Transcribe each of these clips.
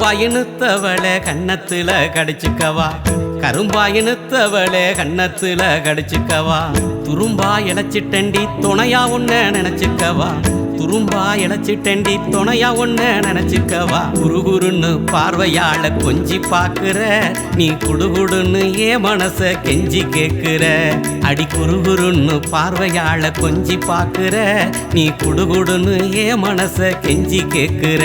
கரும்பாயினுத்தவளே கன்னத்துல கடிச்சுக்கவா. கரும்பாயினுத்தவளே கன்னத்துல கடிச்சுக்கவா. துரும்பா இழைச்சிட்டண்டி துணையா ஒன்ன நினைச்சுக்கவா. துரும்பா இழைச்சிட்டண்டி துணையா ஒன்ன நினைச்சுக்கவா. குருகுருன்னு பார்வையாள கொஞ்சி பாக்குற நீ குடுகுடுன்னு ஏ மனச கெஞ்சி கேக்குற. அடி குறுகுருன்னு பார்வையாள கொஞ்சி பாக்குற நீ குடுகுடுன்னு ஏ மனச கெஞ்சி கேக்குற.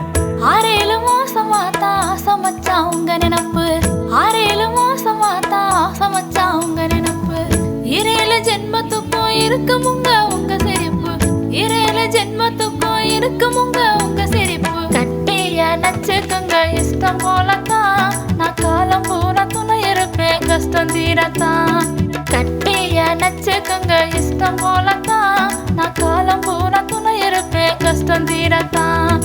இருக்கும் உங்க உங்க சிரிப்பு. கட்டிய நச்சுக்குங்க இஷ்டம் போலத்தான். நான் காலம் பூரா துணை இருப்பேன் கஷ்டம் தீரத்தான். கட்டிய நச்சுக்குங்க இஷ்டம் போலத்தான். நான் காலம் பூரா துணை இருப்பேன் கஷ்டம் தீரத்தான்.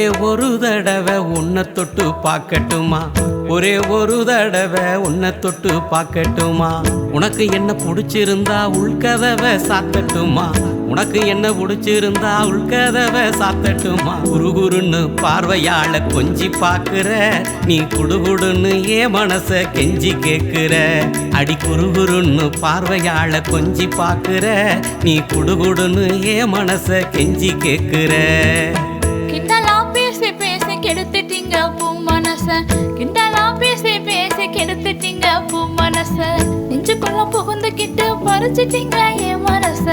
ஒரே ஒரு தடவை உன்னை தொட்டு பார்க்கட்டுமா? ஒரே ஒரு தடவை உன்னை தொட்டு பார்க்கட்டுமா? உனக்கு என்ன பிடிச்சிருந்தா உள்கதவை சாத்தட்டுமா? உனக்கு என்ன பிடிச்சிருந்தா உள்கதவை சாத்தட்டுமா? குருகுருன்னு பார்வையாள கொஞ்சி பார்க்குற நீ குடுகுடுன்னு ஏ மனச கெஞ்சி கேட்குற. அடி குருகுருன்னு பார்வையாள கொஞ்சி பார்க்குற நீ குடுகுடுன்னு ஏ மனச கெஞ்சி கேட்குற. பறிச்சிட்டீங்க என் மனச.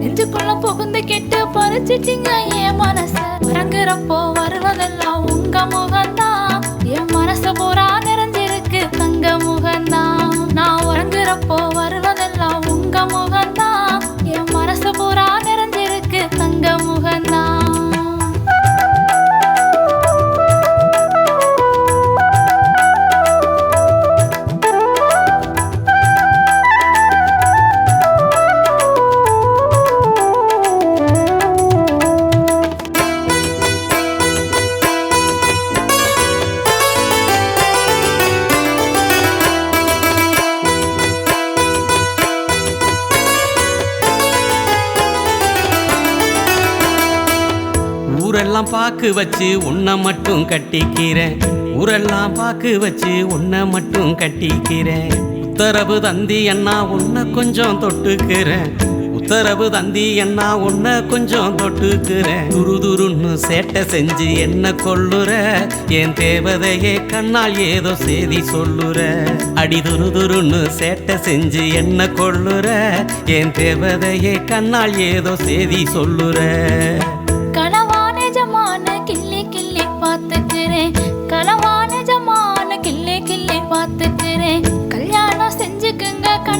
நெஞ்சுக்குள்ள கெட்டு பறிச்சிட்டீங்க என் மனச. உறங்குறப்போ வருவதெல்லாம் பாக்கு வச்சு உன்னை மட்டும் கட்டிக்கிறேன். ஊரெல்லாம் பாக்கு வச்சு உன்னை மட்டும் கட்டிக்கிறேன். உத்தரவு தந்தி அண்ணா உன்னை கொஞ்சம் தொட்டுக்கிறேன். உத்தரவு தந்தி என்ன உன்னை கொஞ்சம் தொட்டுக்கிறேன். துரு துருன்னு சேட்டை செஞ்சு என்ன கொள்ளுற என் தேவதையே கண்ணால் ஏதோ செய்தி சொல்லுற. அடி துரு துருன்னு சேட்டை செஞ்சு என்ன கொள்ளுற என் தேவதையே கண்ணால் ஏதோ செய்தி சொல்லுற.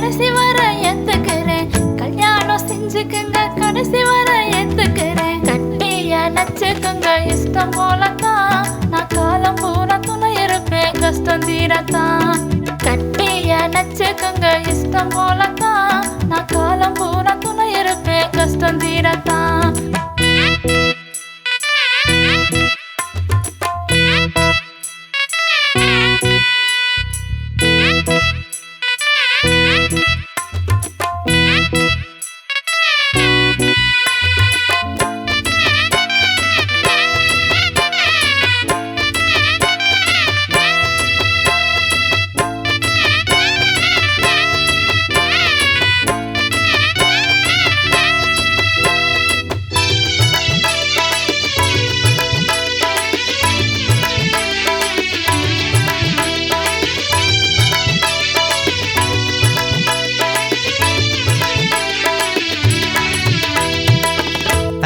கடைசி வர ஏத்துக்கிறேன் கல்யாணம் செஞ்சுக்குங்க கடைசி வர ஏத்துக்கிறேன் கட்டிய நச்சுக்குங்க இஷ்டம் போலத்தான். நான் காலம் பூரா துணை இருப்பேன் கஷ்டம் தீரத்தான். கட்டிய நச்சுக்குங்க இஷ்டம் போலத்தான். நான் காலம் பூரா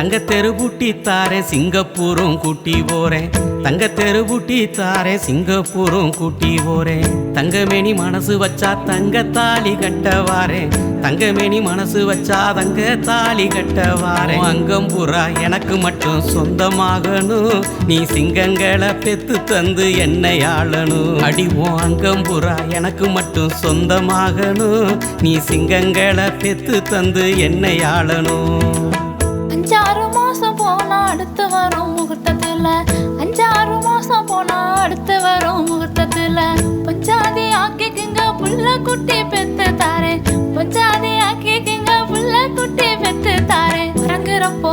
தங்கத்தெரு பூட்டி தாரேன் சிங்கப்பூரும் கூட்டி போறேன் தங்க பூட்டி தாரேன் சிங்கப்பூரும் கூட்டி போறேன் தங்கமேனி மனசு வச்சா தங்க தாலி கட்ட வாரேன் தங்கமேனி மனசு வச்சா தங்க தாலி கட்ட வாரேன் அங்கம் புறா எனக்கு மட்டும் சொந்தமாகணும். நீ சிங்கங்களை பெத்து தந்து என்னை ஆளணும். அடிவோம் அங்கம் புறா எனக்கு மட்டும் சொந்தமாகணும். நீ சிங்கங்களை பெத்து தந்து என்னை ஆளணும். அடுத்து வரும் முகூர்த்தத்துல. அஞ்சாறு மாசம் போனா அடுத்து வரும் முகூர்த்தத்துல. பஞ்சாதி ஆக்கிக்குங்க புள்ள குட்டி பெத்து தாரேன். பஞ்சாதி ஆக்கிக்குங்க புள்ள குட்டி பெத்து தாரேன். இறங்குறப்போ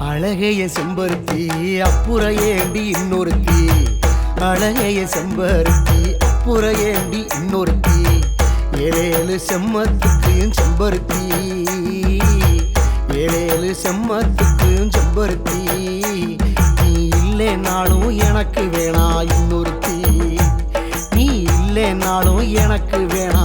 அழகைய செம்பருத்தி அப்புற ஏண்டி இன்னொருத்தி. அழகைய செம்பருத்தி அப்புற ஏண்டி இன்னொருத்தி. ஏழேழு செம்மத்துக்கும் செம்பருத்தி. ஏழேழு செம்மத்துக்கும் செம்பருத்தி. இல்லைனாலும் எனக்கு வேணா இன்னொருத்தி. நீ இல்லைனாலும் எனக்கு வேணா